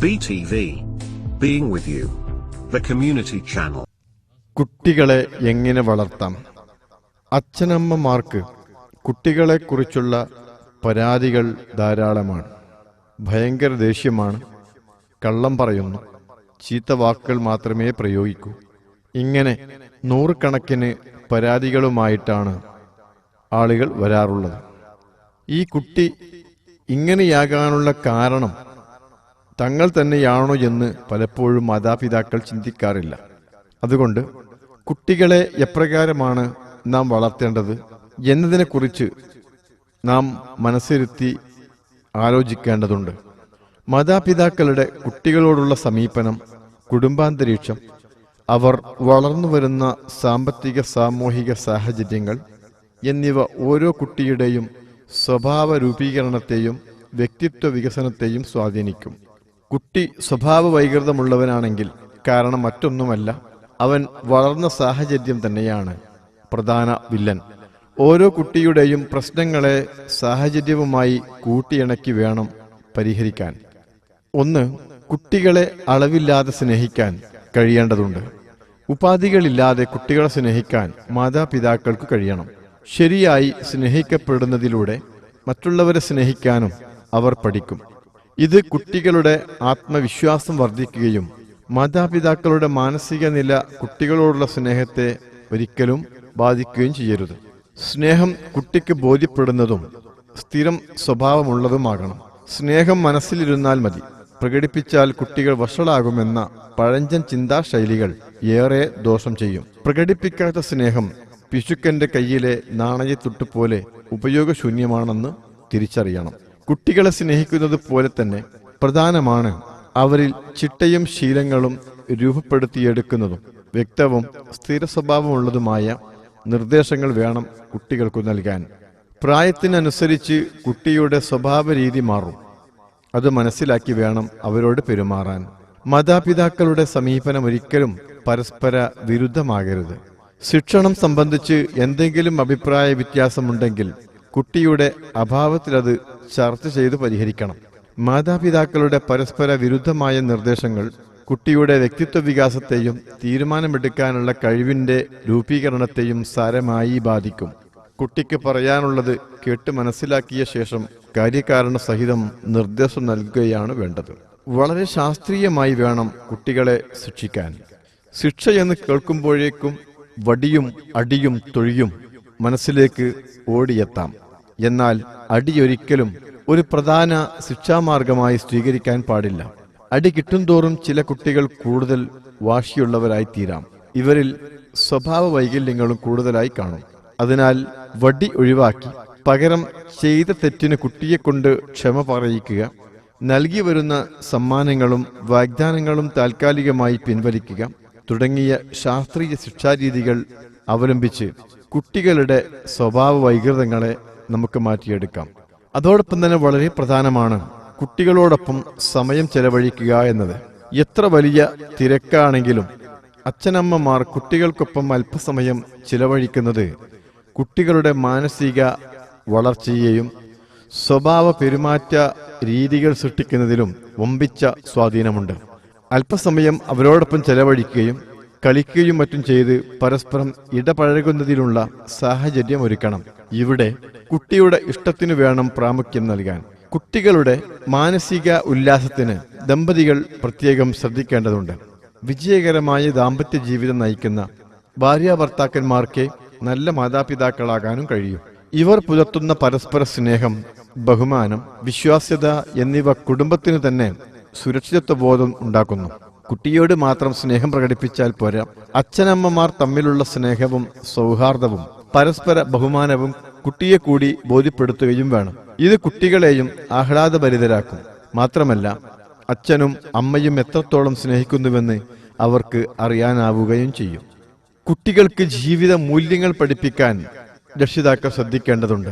BTV. Being with you. The community channel. കുട്ടികളെ എങ്ങനെ വളർത്താം അച്ഛനമ്മമാർക്ക് കുട്ടികളെക്കുറിച്ചുള്ള പരാതികൾ ധാരാളമാണ് ഭയങ്കര ദേഷ്യമാണ് കള്ളം പറയുന്നു ചീത്ത വാക്കുകൾ മാത്രമേ പ്രയോഗിക്കൂ ഇങ്ങനെ നൂറുകണക്കിന് പരാതികളുമായിട്ടാണ് ആളുകൾ വരാറുള്ളത് ഈ കുട്ടി ഇങ്ങനെയാകാനുള്ള കാരണം തങ്ങൾ തന്നെയാണോ എന്ന് പലപ്പോഴും മാതാപിതാക്കൾ ചിന്തിക്കാറില്ല. അതുകൊണ്ട് കുട്ടികളെ എപ്രകാരമാണ് നാം വളർത്തേണ്ടത് എന്നതിനെക്കുറിച്ച് നാം മനസ്സിരുത്തി ആലോചിക്കേണ്ടതുണ്ട്. മാതാപിതാക്കളുടെ കുട്ടികളോടുള്ള സമീപനം കുടുംബാന്തരീക്ഷം അവർ വളർന്നു വരുന്ന സാമ്പത്തിക സാമൂഹിക സാഹചര്യങ്ങൾ എന്നിവ ഓരോ കുട്ടിയുടെയും സ്വഭാവ രൂപീകരണത്തെയും വ്യക്തിത്വ വികസനത്തെയും സ്വാധീനിക്കും. കുട്ടി സ്വഭാവ വൈകൃതമുള്ളവനാണെങ്കിൽ കാരണം മറ്റൊന്നുമല്ല അവൻ വളർന്ന സാഹചര്യം തന്നെയാണ് പ്രധാന വില്ലൻ. ഓരോ കുട്ടിയുടെയും പ്രശ്നങ്ങളെ സാഹചര്യവുമായി കൂട്ടിയിണക്കി വേണം പരിഹരിക്കാൻ. ഒന്ന് കുട്ടികളെ അളവില്ലാതെ സ്നേഹിക്കാൻ കഴിയേണ്ടതുണ്ട്. ഉപാധികളില്ലാതെ കുട്ടികളെ സ്നേഹിക്കാൻ മാതാപിതാക്കൾക്ക് കഴിയണം. ശരിയായി സ്നേഹിക്കപ്പെടുന്നതിലൂടെ മറ്റുള്ളവരെ സ്നേഹിക്കാനും അവർ പഠിക്കും. ഇത് കുട്ടികളുടെ ആത്മവിശ്വാസം വർദ്ധിക്കുകയും മാതാപിതാക്കളുടെ മാനസിക നില കുട്ടികളോടുള്ള സ്നേഹത്തെ ഒരിക്കലും ബാധിക്കുകയും ചെയ്യരുത്. സ്നേഹം കുട്ടിക്ക് ബോധ്യപ്പെടുന്നതും സ്ഥിരം സ്വഭാവമുള്ളതുമാകണം. സ്നേഹം മനസ്സിലിരുന്നാൽ മതി. പ്രകടിപ്പിച്ചാൽ കുട്ടികൾ വഷളാകുമെന്ന പഴഞ്ചൻ ചിന്താശൈലികൾ ഏറെ ദോഷം ചെയ്യും. പ്രകടിപ്പിക്കാത്ത സ്നേഹം പിശുക്കന്റെ കയ്യിലെ നാണയത്തുട്ട് പോലെ ഉപയോഗശൂന്യമാണെന്ന് തിരിച്ചറിയണം. കുട്ടികളെ സ്നേഹിക്കുന്നത് പോലെ തന്നെ പ്രധാനമാണ് അവരിൽ ചിട്ടയും ശീലങ്ങളും രൂപപ്പെടുത്തിയെടുക്കുന്നതും. വ്യക്തവും സ്ഥിര സ്വഭാവമുള്ളതുമായ നിർദ്ദേശങ്ങൾ വേണം കുട്ടികൾക്ക് നൽകാൻ. പ്രായത്തിനനുസരിച്ച് കുട്ടിയുടെ സ്വഭാവ രീതി മാറും. അത് മനസ്സിലാക്കി വേണം അവരോട് പെരുമാറാൻ. മാതാപിതാക്കളുടെ സമീപനം ഒരിക്കലും പരസ്പര വിരുദ്ധമാകരുത്. ശിക്ഷണം സംബന്ധിച്ച് എന്തെങ്കിലും അഭിപ്രായ വ്യത്യാസമുണ്ടെങ്കിൽ കുട്ടിയുടെ അഭാവത്തിലത് ചർച്ച ചെയ്ത് പരിഹരിക്കണം. മാതാപിതാക്കളുടെ പരസ്പര വിരുദ്ധമായ നിർദ്ദേശങ്ങൾ കുട്ടിയുടെ വ്യക്തിത്വ വികാസത്തെയും തീരുമാനമെടുക്കാനുള്ള കഴിവിന്റെ രൂപീകരണത്തെയും സാരമായി ബാധിക്കും. കുട്ടിക്ക് പറയാനുള്ളത് കേട്ട് മനസ്സിലാക്കിയ ശേഷം കാര്യകാരണ സഹിതം നിർദ്ദേശം നൽകുകയാണ് വേണ്ടത്. വളരെ ശാസ്ത്രീയമായി വേണം കുട്ടികളെ ശിക്ഷിക്കാൻ. ശിക്ഷ എന്ന് കേൾക്കുമ്പോഴേക്കും വടിയും അടിയും തൊഴിയും മനസ്സിലേക്ക് ഓടിയെത്താം. എന്നാൽ അടിയൊരിക്കലും ഒരു പ്രധാന ശിക്ഷാമാർഗമായി സ്വീകരിക്കാൻ പാടില്ല. അടി കിട്ടുംതോറും ചില കുട്ടികൾ കൂടുതൽ വാശിയുള്ളവരായി തീരാം ഇവരിൽ സ്വഭാവ വൈകല്യങ്ങളും കൂടുതലായി കാണും. അതിനാൽ വടി ഒഴിവാക്കി പകരം ചെയ്ത തെറ്റിന് കുട്ടിയെ കൊണ്ട് ക്ഷമ പറയിക്കുക നൽകി വരുന്ന സമ്മാനങ്ങളും വാഗ്ദാനങ്ങളും താൽക്കാലികമായി പിൻവലിക്കുക തുടങ്ങിയ ശാസ്ത്രീയ ശിക്ഷാരീതികൾ അവലംബിച്ച് കുട്ടികളുടെ സ്വഭാവ വൈകൃതങ്ങളെ നമുക്ക് മാറ്റിയെടുക്കാം. അതോടൊപ്പം തന്നെ വളരെ പ്രധാനമാണ് കുട്ടികളോടൊപ്പം സമയം ചെലവഴിക്കുക എന്നത്. എത്ര വലിയ തിരക്കാണെങ്കിലും അച്ഛനമ്മമാർ കുട്ടികൾക്കൊപ്പം അല്പസമയം ചിലവഴിക്കുന്നത് കുട്ടികളുടെ മാനസിക വളർച്ചയെയും സ്വഭാവ പെരുമാറ്റ രീതികൾ സൃഷ്ടിക്കുന്നതിലും വമ്പിച്ച സ്വാധീനമുണ്ട്. അല്പസമയം അവരോടൊപ്പം ചെലവഴിക്കുകയും കളിക്കുകയും മറ്റും ചെയ്ത് പരസ്പരം ഇടപഴകുന്നതിനുള്ള സാഹചര്യം ഒരുക്കണം. ഇവിടെ കുട്ടിയുടെ ഇഷ്ടത്തിനു വേണം പ്രാമുഖ്യം നൽകാൻ. കുട്ടികളുടെ മാനസിക ഉല്ലാസത്തിന് ദമ്പതികൾ പ്രത്യേകം ശ്രദ്ധിക്കേണ്ടതുണ്ട്. വിജയകരമായ ദാമ്പത്യ ജീവിതം നയിക്കുന്ന ഭാര്യാഭർത്താക്കന്മാർക്ക് നല്ല മാതാപിതാക്കളാകാനും കഴിയും. ഇവർ പുലർത്തുന്ന പരസ്പര സ്നേഹം ബഹുമാനം വിശ്വാസ്യത എന്നിവ കുടുംബത്തിന് തന്നെ സുരക്ഷിതത്വ ബോധം ഉണ്ടാക്കുന്നു. കുട്ടിയോട് മാത്രം സ്നേഹം പ്രകടിപ്പിച്ചാൽ പോരാ. അച്ഛനമ്മമാർ തമ്മിലുള്ള സ്നേഹവും സൗഹാർദ്ദവും പരസ്പര ബഹുമാനവും കുട്ടിയെ കൂടി ബോധ്യപ്പെടുത്തുകയും വേണം. ഇത് കുട്ടികളെയും ആഹ്ലാദഭരിതരാക്കും. മാത്രമല്ല അച്ഛനും അമ്മയും എത്രത്തോളം സ്നേഹിക്കുന്നുവെന്ന് അവർക്ക് അറിയാനാവുകയും ചെയ്യും. കുട്ടികൾക്ക് ജീവിത മൂല്യങ്ങൾ പഠിപ്പിക്കാൻ രക്ഷിതാക്കൾ ശ്രദ്ധിക്കേണ്ടതുണ്ട്.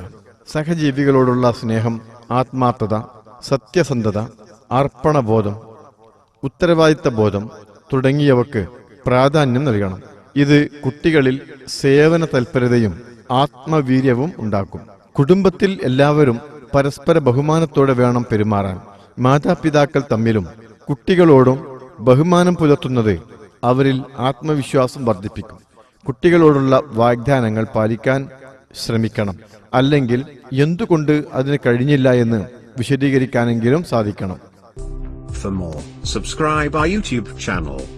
സഹജീവികളോടുള്ള സ്നേഹം ആത്മാർത്ഥത സത്യസന്ധത അർപ്പണബോധം ഉത്തരവാദിത്ത ബോധം തുടങ്ങിയവക്ക് പ്രാധാന്യം നൽകണം. ഇത് കുട്ടികളിൽ സേവന തൽപരതയും ആത്മവീര്യവും ഉണ്ടാക്കും. കുടുംബത്തിൽ എല്ലാവരും പരസ്പര ബഹുമാനത്തോടെ വേണം പെരുമാറാൻ. മാതാപിതാക്കൾ തമ്മിലും കുട്ടികളോടും ബഹുമാനം പുലർത്തുന്നത് അവരിൽ ആത്മവിശ്വാസം വർദ്ധിപ്പിക്കും. കുട്ടികളോടുള്ള വാഗ്ദാനങ്ങൾ പാലിക്കാൻ ശ്രമിക്കണം. അല്ലെങ്കിൽ എന്തുകൊണ്ട് അതിന് കഴിഞ്ഞില്ല എന്ന് വിശദീകരിക്കാനെങ്കിലും സാധിക്കണം. For more, subscribe our YouTube channel.